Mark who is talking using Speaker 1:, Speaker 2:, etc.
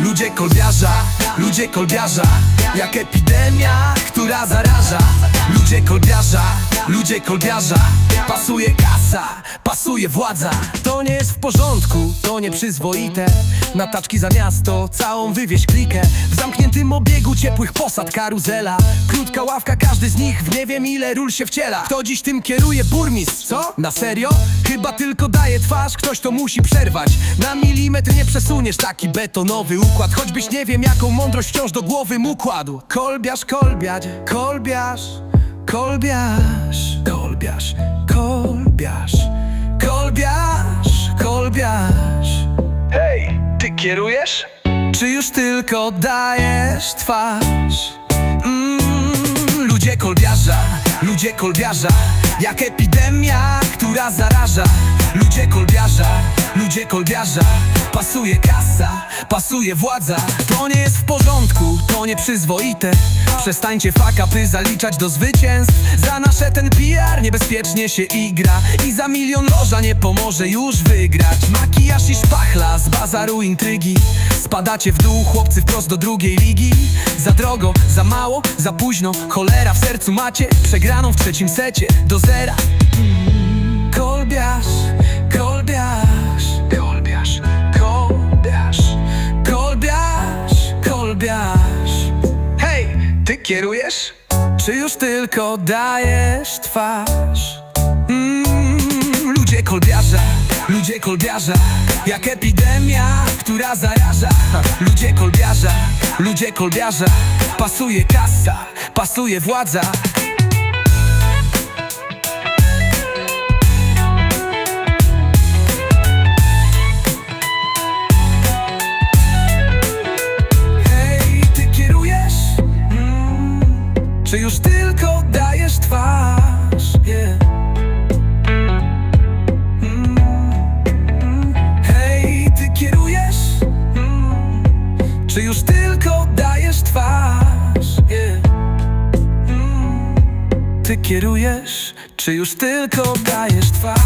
Speaker 1: Ludzie kolbiarza, ludzie kolbiarza Jak epidemia, która zaraża Ludzie kolbiarza, ludzie kolbiarza. Pasuje kasa, pasuje władza. To nie jest w porządku, to nieprzyzwoite. Na taczki za miasto, całą wywieź klikę. W zamkniętym obiegu ciepłych posad karuzela. Krótka ławka, każdy z nich w nie wiem ile ról się wciela. Kto dziś tym kieruje? Burmistrz, co? Na serio? Chyba tylko daje twarz, ktoś to musi przerwać. Na milimetr nie przesuniesz taki betonowy układ. Choćbyś nie wiem jaką mądrość wciąż do głowy mu kładł. Kolbiarz, kolbiać, kolbiarz, kolbiarz, kolbiarz, kolbiarz, kolbiarz, kolbiarz Hej, ty kierujesz? Czy już tylko dajesz twarz? Mm, ludzie kolbiarza, ludzie kolbiarza Jak epidemia, która zaraża Ludzie kolbiarza, ludzie kolbiarza Pasuje kasa, pasuje władza. To nie jest w porządku, to nieprzyzwoite. Przestańcie fakapy zaliczać do zwycięstw. Za nasze ten PR niebezpiecznie się igra. I za milion loża nie pomoże już wygrać. Makijaż i szpachla z bazaru intrygi. Spadacie w dół chłopcy wprost do drugiej ligi. Za drogo, za mało, za późno. Cholera w sercu macie. Przegraną w trzecim secie. Do zera. Kolbiarz, ty kierujesz? Czy już tylko dajesz twarz? Mm, ludzie kolbiarza, ludzie kolbiarza Jak epidemia, która zaraża Ludzie kolbiarza, ludzie kolbiarza Pasuje kasa, pasuje władza czy już tylko dajesz twarz? Yeah. Mm, mm, Hej, ty kierujesz? Mm, czy już tylko dajesz twarz? Yeah. Mm, ty kierujesz? Czy już tylko dajesz twarz?